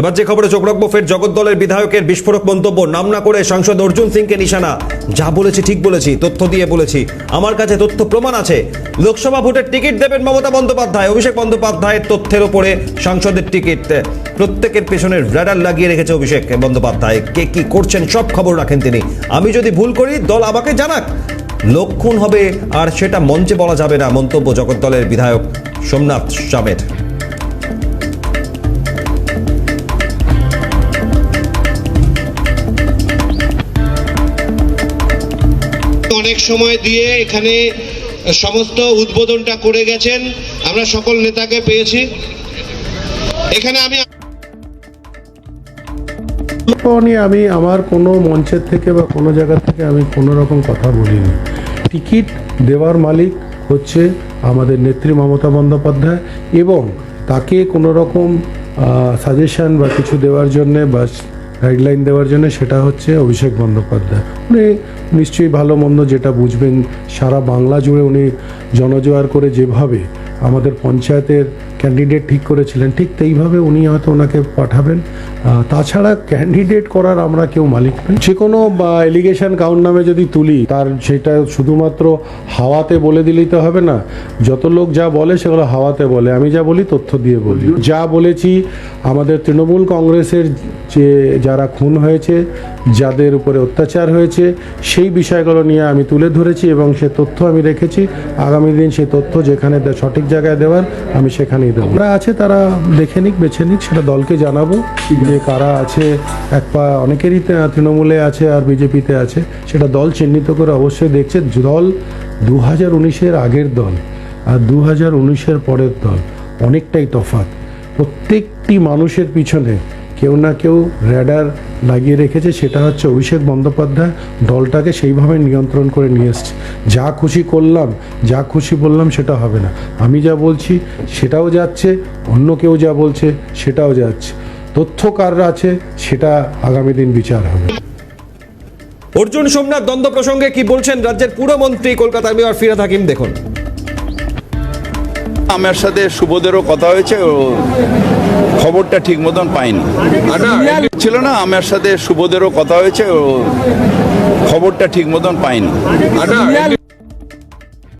এবার যে খবরে চোখ রাখব, ফের জগদ্দলের বিধায়কের বিস্ফোরক মন্তব্য। নাম না করে সাংসদ অর্জুন সিংকে নিশানা। যা বলেছি, ঠিক বলেছি, তথ্য দিয়ে বলেছি। আমার কাছে তথ্য প্রমাণ আছে। লোকসভা ভোটের টিকিট দেবেন মমতা বন্দ্যোপাধ্যায়। অভিষেক বন্দ্যোপাধ্যায়ের তথ্যের ওপরে সাংসদের টিকিট। প্রত্যেকের পেছনে র্যাডার লাগিয়ে রেখেছে অভিষেক বন্দ্যোপাধ্যায়। কে কি করছেন, সব খবর রাখেন তিনি। আমি যদি ভুল করি, দল আমাকে জানাক। লক্ষণ হবে, আর সেটা মঞ্চে বলা যাবে না, মন্তব্য জগদ্দলের বিধায়ক সোমনাথ সামের। অনেক সময় দিয়ে এখানে সমস্ত উদ্বোধনটা করে গেছেন। আমরা সকল নেতাকে পেয়েছি। এখানে আমি নিয়ে আমি আমার কোনো মঞ্চের থেকে বা কোনো জায়গা থেকে আমি কোনো রকম কথা বলিনি। টিকিট দেওয়ার মালিক হচ্ছে আমাদের নেত্রী মমতা বন্দ্যোপাধ্যায় এবং তাকে কোনো রকম সাজেশন বা কিছু দেওয়ার জন্যে বা গাইডলাইন দেওয়ার জন্য সেটা হচ্ছে অভিষেক বন্দ্যোপাধ্যায়। উনি নিশ্চয়ই ভালো মন্দ যেটা বুঝবেন, সারা বাংলা জুড়ে উনি জনজোয়ার করে যেভাবে আমাদের পঞ্চায়েতের ক্যান্ডিডেট ঠিক করেছিলেন। ঠিক সেইভাবে উনি হয়তো ওনাকে পাঠাবেন। তাছাড়া ক্যান্ডিডেট করার আমরা কেউ মালিক নই। যে কোনো এলিগেশন কাউন্ট নামে যদি তুলি, তার সেটা শুধুমাত্র হাওয়াতে বলে দিলেই তো হবে না। যত লোক যা বলে সেগুলো হাওয়াতে বলে। আমি যা বলি তথ্য দিয়ে বলি। যা বলেছি, আমাদের তৃণমূল কংগ্রেসের যে যারা খুন হয়েছে, যাদের উপরে অত্যাচার হয়েছে, সেই বিষয়গুলো নিয়ে আমি তুলে ধরেছি এবং সে তথ্য আমি রেখেছি। আগামী দিন সেই তথ্য যেখানে সঠিক জায়গায় দেওয়ার, আমি সেখানেই দেবো। যারা আছে, তারা দেখে নিক, বেছে নিক, সেটা দলকে জানাব যে কারা আছে। এক পা অনেকেরই তৃণমূলে আছে আর বিজেপিতে আছে। সেটা দল চিহ্নিত করে অবশ্যই দেখছে, দল দু হাজার উনিশের আগের দল আর দু হাজার উনিশের পরের দল। অনেকটাই তফাত প্রত্যেকটি মানুষের পিছনে কেউ না কেউ র্যাডার লাগিয়ে রেখেছে, সেটা হচ্ছে অভিষেক বন্দ্যোপাধ্যায়। দলটাকে সেইভাবে নিয়ন্ত্রণ করে নিয়ে এসছে। যা খুশি করলাম, যা খুশি বললাম সেটা হবে না। আমি যা বলছি সেটাও যাচ্ছে, অন্য কেউ যা বলছে সেটাও যাচ্ছে। তথ্য কার আছে সেটা আগামী দিন বিচার হবে। অর্জুন সোমনাথ দ্বন্দ্ব প্রসঙ্গে কি বলছেন রাজ্যের পুরমন্ত্রী কলকাতার মেয়র ফিরাদ হাকিম, দেখুন। আমার সাথে সুবোধেরও কথা হয়েছে ও খবরটা ঠিক মতন পাইনি ছিল না আমার সাথে সুবোধেরও কথা হয়েছে ও খবরটা ঠিক মতন পাইনি